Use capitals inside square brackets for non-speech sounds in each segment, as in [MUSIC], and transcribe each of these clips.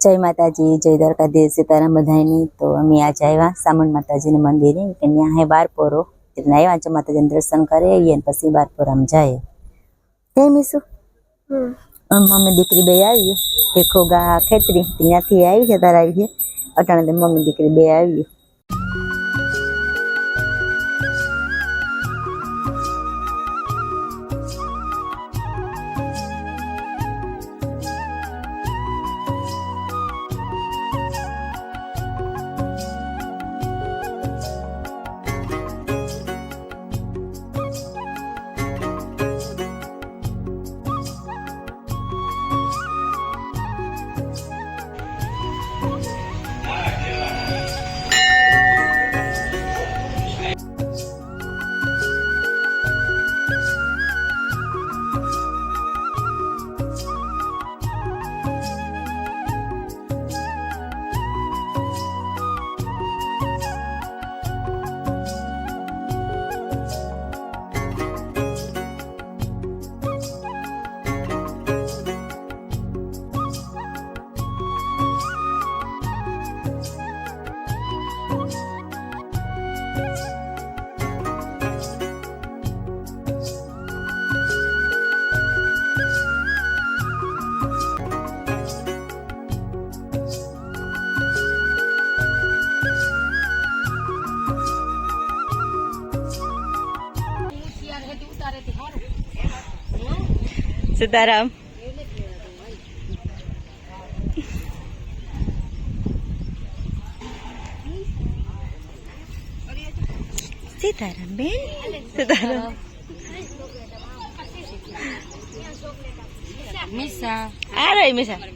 જય માતાજી જય દ્વારકાધીશ સીતારામ બધાની તો અમે આજે આવ્યા સામણ માતાજીના મંદિરે કે ત્યાં હે બારપોરો એટલે આવ્યા છે માતાજીને દર્શન કરી આવીએ ને પછી બારપોરામાં જાય કેમ મીસુ મમ્મી દીકરી બે આવી. દેખો ગા ખેતરી ત્યાંથી આવી છે તારા આવી છે. અટાણે મમ્મી દીકરી બે આવી. સીતારામ સીતારામ બેન સીતારામ મિસા આ રહી મિસા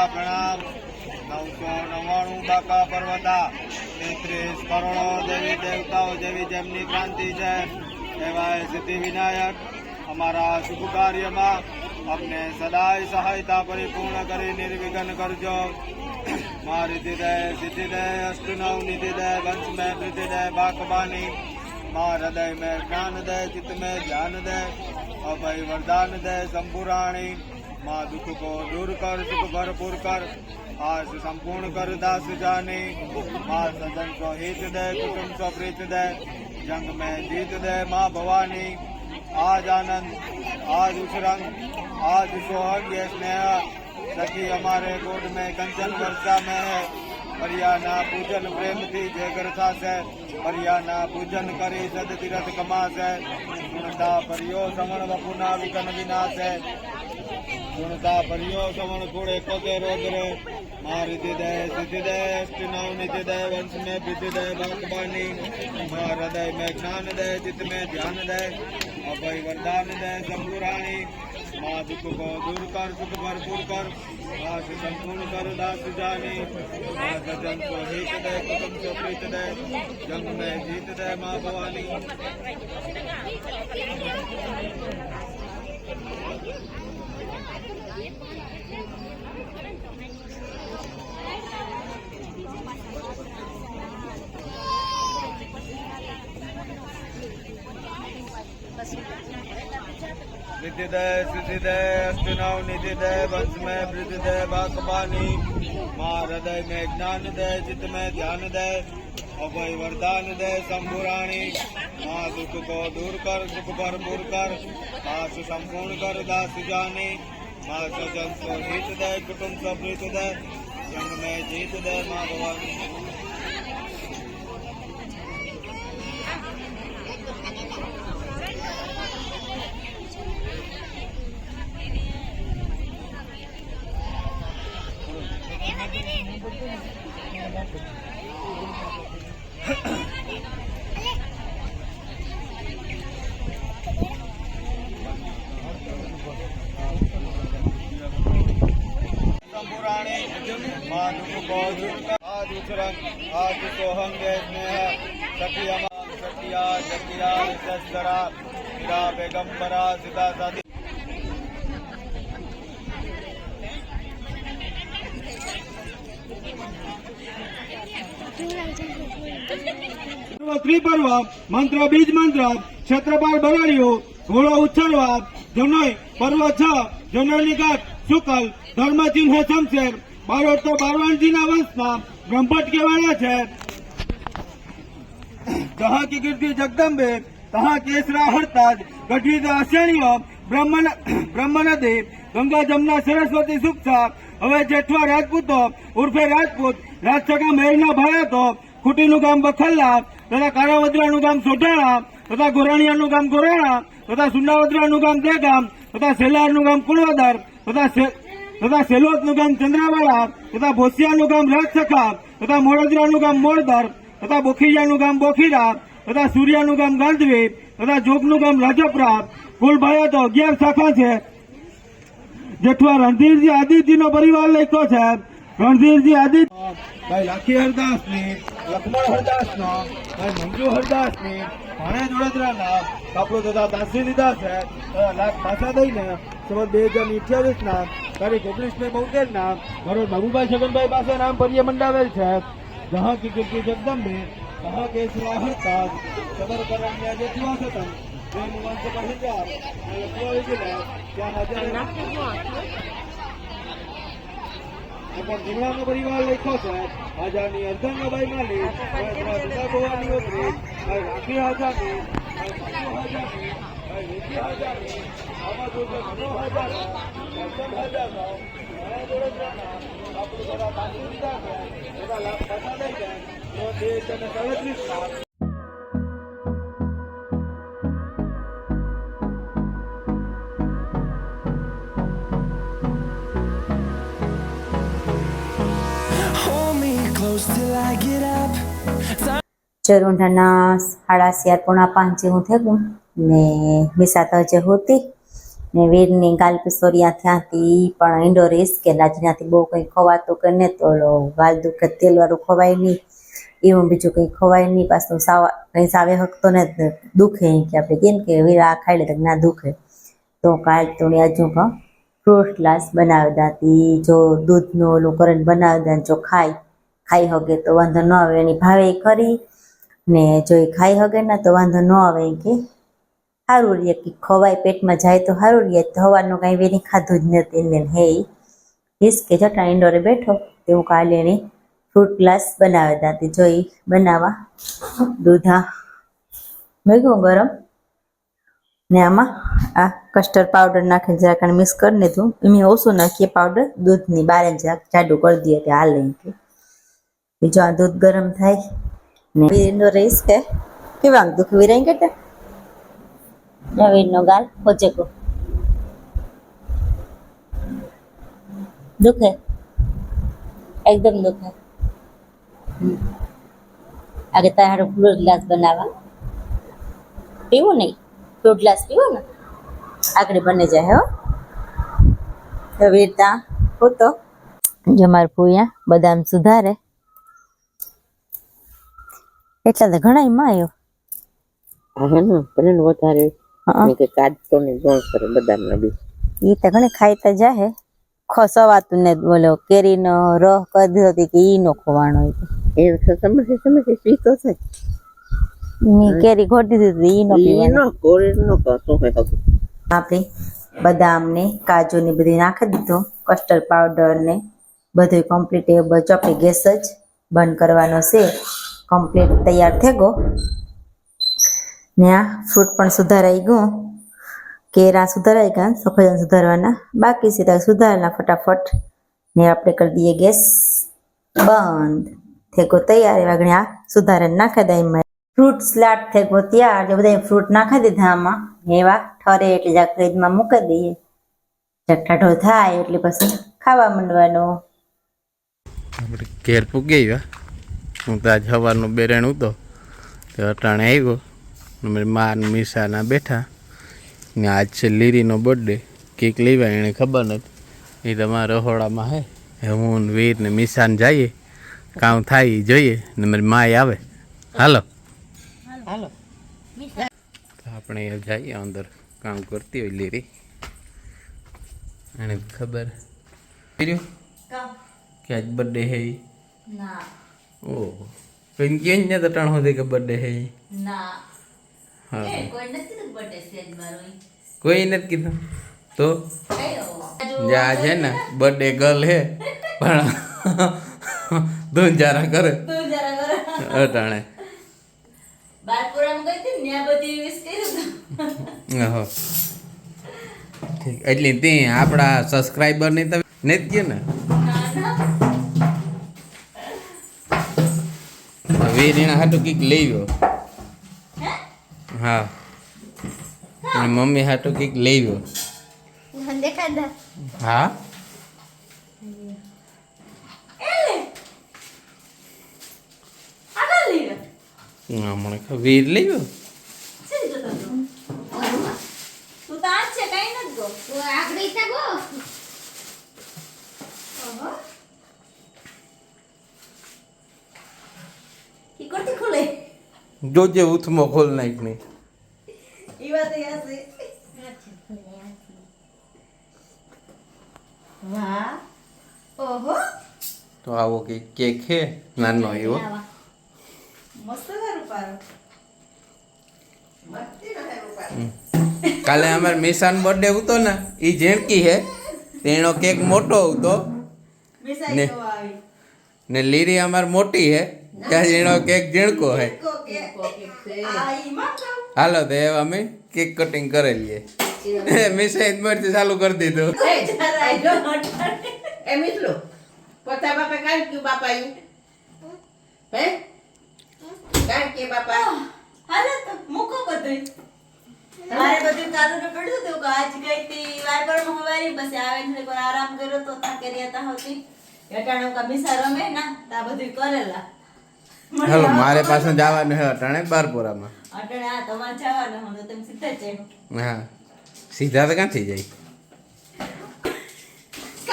માતા પ્રણામ નવસો નવ્વાણું બાકા પર્વતા, તેત્રીસ કરોડો દેવી દેવતાઓ જેવી જેમની ક્રાંતિ છે એવા સિદ્ધિ વિનાયક અમારા શુભ કાર્યમાં અમને સદાય સહાયતા પરિપૂર્ણ કરી નિર્વિઘ્ન કરજો. મારી દીદે સિદ્ધિ દે અષ્ટનવ નિધિ દે વંશ મેં પ્રીતિ દે બાકબાની, મા હૃદય મેં જ્ઞાન દે ચિત્ત મેં ધ્યાન દે, અભય વરદાન દે શંભુરાણી माँ दुख को दूर कर, सुख भरपूर कर, आज संपूर्ण कर दास जाने। माँ सदन को हित दे कुटुम को प्रीत दे, जंग में जीत दे माँ भवानी। आज आनंद, आज उस रंग, आज सौभाग्य स्नेह। सखी हमारे गोद में कंचन वर्षा में है। हरियाणा पूजन प्रेम थी जयगरसा से, हरियाणा पूजन करी सद तीरथ कमा से सुनता परियो समण बपुना विकन विनाश है। ગુણતા પર્યો સમણ કુળ એકોતેર વગરે મારી દીદે સિદ્ધિ દે સ્નાવ નીતિ દે વંશ મે ભીતિ દે ભગવાની મારા હૃદય મે જ્ઞાન દે ચિત્ત મે ધ્યાન દે અભય વરદાન દે શંભુરાણી મા દુઃખ કો દૂર કર સુખ ભરપૂર કર આશ સંપૂર્ણ કર દાસ જાની મા સજન કો હિત દે કુટુંબ કો પ્રીત દે જંગ મે જીત દે મા ભવાની रिद्धि दे सिद्धि दे अष्टनव निधि दे वंश में वृद्धि दे बाकबानी माँ हृदय में ज्ञान दे चित्त में ध्यान दे अभय वरदान दे शंभुराणी माँ दुख को दूर कर सुख भरपूर कर दास संपूर्ण कर दास जानी माँ सजन को हित दे कुटुंब समृत दे जंग में जीत दे माँ भवानी शंभुराणी माँ दुख को दूर कर आज उचरंग आज सोहंग स्नेह सखियमा सखिया जकिया शस्त्रा मीरा बेगंबरा सीता ત્રિપર્વ મંત્ર બીજ મંત્ર ક્ષેત્રપાલ બરાડીઓ ઘોડો ઉછળવા જનોય પર્વ છ જનોયની ઘાટ શુકલ ધર્મ ચિહ્ન શમશેર બારોટ તો બારવાણજીના વંશમાં બ્રહ્મભટ્ટ કહેવાયા છે જહા કી કીર્તિ જગદંબે તહા કેસરા હરતાજ ગઢવી આશ્રણીય બ્રહ્મન બ્રહ્મનદી ગંગા જમના સરસ્વતી સુક્ષા હવે જેઠવા રાજપૂતો, ઉર્ફે રાજપૂત રાજસગા મહેરના ભાઈ હતો, ખૂટીનું ગામ બખલ્લા તથા કાળાવદરાનું ગામ સોઢાણા, તથા ગોરાણીયાનું ગામ ગોરાણા, તથા સુંડાવદરાનું ગામ દેગામ, તથા સેલારનું ગામ કુણવદર, તથા તથા સેલોદનું ગામ ચંદ્રાવાડા, તથા ભોસિયાનું ગામ રાજસખા, તથા મોડદરાનું ગામ મોડદર તથા બોખીજાનું ગામ બોખીરા, તથા સૂર્યાનું ગામ ગાંધવી, તથા જોગનું ગામ રાજપરા. કુલ ભાઈઓ તો અગિયાર શાખા છે. જેઠવા રણધીરજી આદિત્યનો પરિવાર લખ્યો છે. રણધીરજી આદિત્ય ભાઈ લાખી હરદાસની લખમણ હરદાસ નો ભાઈ મંજુ હરદાસની ભાણે વડોદરાના કાપડો દાદા દાસી લીધા છે. લાખ પાછા દઈને સમજ બે હજાર અઠ્યાવીસ ના તારીખ ઓગણીસ મે બોતેર ના મારો બાબુભાઈ છગનભાઈ પાસે નામ પરિય મંડાવેલ છે. જહા કી કીર્તિ જગદંબે તહા કે હરતા સબર કરામ્યા જે દિવસ હતા તે પહેલા લખવા ગયેલા ત્યાં હાજર પણ જીવડાનો પરિવાર લખ્યો છે? રાજાની અર્ધંગભાઈ માલી દુર્ગા ભવાની ઓગરી રાખી વડોદરાના આપણું બધા દીધા છે બધા લાભ પાછા લઈ જાય તો દેશ અને સાડત્રીસ લાખ ચરોંઢાના સાડા ચાર પોણા પાંચ જેવું થયું ને મિસાત હજે હોતી. ને વીરની ગાલ પિસોરિયા ત્યાંથી પણ ઇન્ડોર કે રાજનાથી બહુ કંઈ ખવાતું કે ને તો ગાલ દુખે તેલવાળું ખવાય નહીં. એવું બીજું કંઈ ખવાય નહીં. પાછું સાવા, કંઈ સાવે હકતો ને દુખે કે આપણે કેમ કે વીરા આ ખાઈ લે ના દુખે. તો કાલ તો હજુ પણ ફ્રૂટ ગ્લાસ બનાવી દાતી જો દૂધનું ઓલું કરીને બનાવી દે જો ખાય, ખાઈ હગે તો વાંધો ન આવે. એની ભાવે ખરી. ને જો એ ખાઈ હગે ને તો વાંધો ન આવે કે. સારું રે કે ખવાય, પેટમાં જાય તો સારું રે. હવાનું કાંઈ વેરી ખાધું જ નથી ને હે હિસકે જટા ઇન્ડોરે બેઠો, તે હું કાલે એની ફ્રૂટ ગ્લાસ બનાવે દાતી જોઈ બનાવવા દૂધા. મેગું ગરમ. ને આમાં આ કસ્ટર્ડ પાવડર નાખીને જરાક મિક્સ કરી તું. એમાં ઓછું નાખીએ પાવડર દૂધની બારે જરાક જાડું કરી દઈએ કે હાલ એમ કે. બીજો આ દૂધ ગરમ થાય. રહીશ કે કેવા દુઃખ વિરાઈ કેટા નવીનનો ગાલ પોચેકો દુખે એકદમ દુખે હમ. આગે તારે ફ્રૂટ ગ્લાસ બનાવવા પીવું નહીં ફ્રૂટ ગ્લાસ પીવું ને આગળ બને જાય હો એવી રીતના હોતો જો મારા ભૂયા બદામ સુધારે એટલા તો ઘણા માં આવ્યો હા ને વધારે. મેં કે કાઢતો ને ગોણ કરે બદામના બી. એ તો ઘણે ખાઈતા જાહે. ખસવાતું ને બોલો કેરીનો રહ કદી હતી કે ઈ નો ખવાણો એ સમજે સમજે પીતો છે. ની કેરી ખોટી દીધી ઈ નો ઈ પીવાનો. નો કોરી નો કશો હે આપણી બદામ ને કાજુ ને બધી નાખી દીધો કસ્ટર્ડ પાવડર ને બધું કમ્પ્લીટ એ બચો આપણે ગેસ જ બંધ કરવાનો છે. કમ્પ્લીટ તૈયાર થઈ ગયો. ને આ ફ્રૂટ પણ સુધારાઈ ગયું. કેરા સુધારાઈ ગયા સફરજન સુધારવાના. બાકી છે ત્યાં સુધારેલા ફટાફટ. ને આપણે કરી દઈએ ગેસ બંધ. થેકો તૈયાર. એવા ઘણી આ સુધારે નાખી દે એમાં. ફ્રૂટ સ્લાટ થેકો તૈયાર. એટલે બધા ફ્રૂટ નાખી દીધા આમાં. એવા ઠરે એટલે જા ફ્રીજમાં મૂકી દઈએ. જઠાઠો થાય એટલે પછી ખાવા માંડવાનો. આપણે પૂગી ગયા હું તો આજ સવારનું બેરણ હતો તે અટાણે આવ્યો ને મારી મા ને મીસાના બેઠા. ને આજ છે લીરીનો બર્થડે કેક લેવા એને ખબર નથી. એ તમારા રહોડામાં હે. હું વીર ને મીસાને જઈએ. કામ થાય જોઈએ. ને મારી માય આવે. હાલો. હાલો. આપણે જઈએ અંદર. કામ કરતી હોય લીરી. એને ખબર. કર્યું કે આજ બર્થડે હે ના. ઓહ. કોઈ કેમ તો તટાણ હોતે કે બર્થડે હે ના. હા. કોઈ નથી બર્થડે છે મારો કોઈ નથી કીધું. તો? જા છે ને બર્થડે ગર્લ હે. પણ ધૂન જારા કરે. અટાણે. બારપુરામાં ગઈ હતી ને બધી વિશ કરી ઓહો ઠીક. એટલે તે આપણા સબસ્ક્રાઈબરની તમે નથી ગયો ને? વીર જણા હાટું કીક લઈ ગયો. હા? અને મમ્મી હાટું કીક લઈ ગયો. હા? વીર લઈ ગયો? તું તો આજ છે કઈ નથી ગો. ઈ કોટી ખોલે જોજે ઉથમો ખોલ નાખ નહીં ઈ વાત એ હશે વાહ. ઓહો. તો આવો કે કેક છે નાનો એવો મસ્ત કાલે અમારે મિશાન બર્થડે હતો ને એ જેણકી હે. તેનો કેક મોટો હતો ને. ને લીરી અમાર મોટી હે. ત્યાં એનો કેક ઝીણકો હે. હાલો તો એવા અમે કેક કટિંગ કરી લઈએ. મિસાઈ મરથી ચાલુ કરી દીધું. એ મિત્રો પોતા બાપા કાંઈ કયું બાપા હે? કાંઈ કે બાપા? હાલો તો મૂકો બધું મારે બધું ચાલુ ને પડ્યું હતું કે આજ ગઈ તી વાર પર હવારી બસ આવે આરામ કર્યો તો તા કરી હતા હોતી. એટાણો કા મિસા રમે ના તા બધું કરેલા. હાલો મારે પાસે પાછું જવાનું હે અટાણે બારપુરામાં. અટાણે આ તમારે જવાનું હું તો તમે સીધા જ જઈ. હા. સીધા તો ક્યાંથી જાય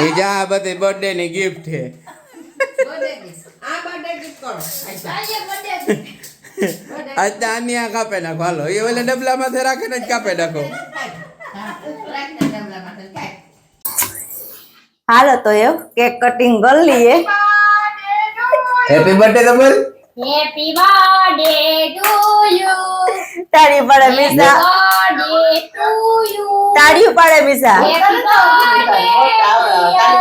એ જા આ બધી બર્થડે ની ગિફ્ટ છે. આ બર્થડે ગીત કોણ? આજ [LAUGHS] તો આની આ કાપે નાખો. હાલો એ ઓલે ડબલામાંથી રાખીને જ કાપે નાખો. હાલો તો એ કેક કટિંગ કરી લઈએ. હેપી બર્થડે તો Happy birthday to you. તાળી પાડે મિસા Birthday to you. તાળીઓ પાડે મિસા Happy birthday, dear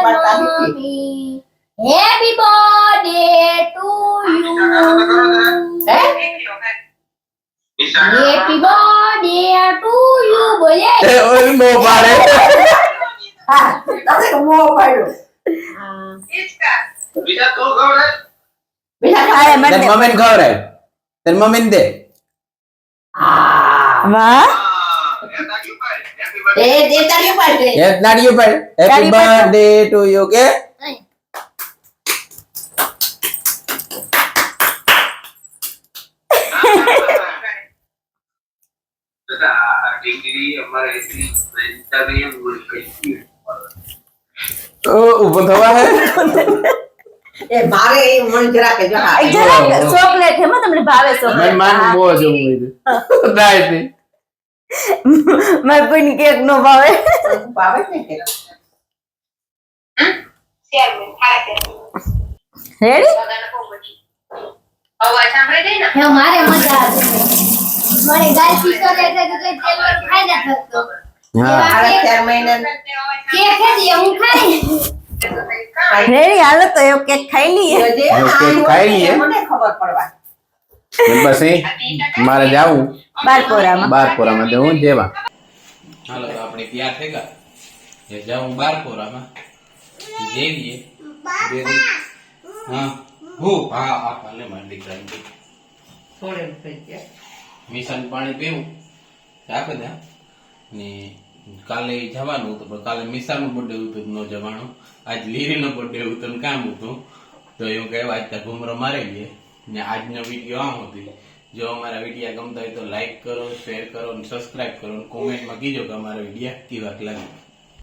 mommy. Happy birthday to you. Happy birthday to you. બોલે એ ઓલ મો પાડે અરે મને તાર મમ્મીને ખવડાય. તાર મમ્મીને દે. વાહ. એ જે તારી પાસે એક નાડિયું પાડ હેપી પાડ. બર્થડે ટુ યુ કે ઓ ઊભો થવા હે. [LAUGHS] એ ભાવે એ મન જરા કે જો હા. જરાક ચોકલેટ હે માં તમને ભાવે મને ચોકલેટ. માન બહુ જવું હોય દાયથી મારે કોઈની કેક નો ભાવે. ભાવે ને કે રેડી હે મારે મજા આવે છે. મને ગાય પીતો રહે તો કઈ તેલ ખાઈ ના થતો હા. સાડા મહિના કે હું ખાઈ રેડી હાલો તો એવો કેક ખાઈ લઈએ. કેક ખાઈ લઈએ. મને ખબર પડવા પછી મારે જાવું બારપોરામાં બારપોરામાં હું જેવા. હાલો તો આપણે તૈયાર થઈ ગયા. એ જાઉં બારપોરામાં. જઈએ. હા. હું હા હા કાલે મારી દીકરાને થોડે મિશન પાણી પીવું. રાખો દે ને કાલે જવાનું હતું, પણ કાલે મિસાનો બર્થડે હતું ન જવાનું. આજ લીરીનો બર્થડે હતું ને કામ હતું. તો એવું કહેવાય આજ ત્યાં ઘુમરો મારી લઈએ ને આજનો વીડિયો આમ હતી. જો અમારા વિડીયા ગમતા હોય તો લાઈક કરો શેર કરો અને સબસ્ક્રાઇબ કરો કોમેન્ટમાં કીજો કે અમારા વિડીયા કેવા લાગે.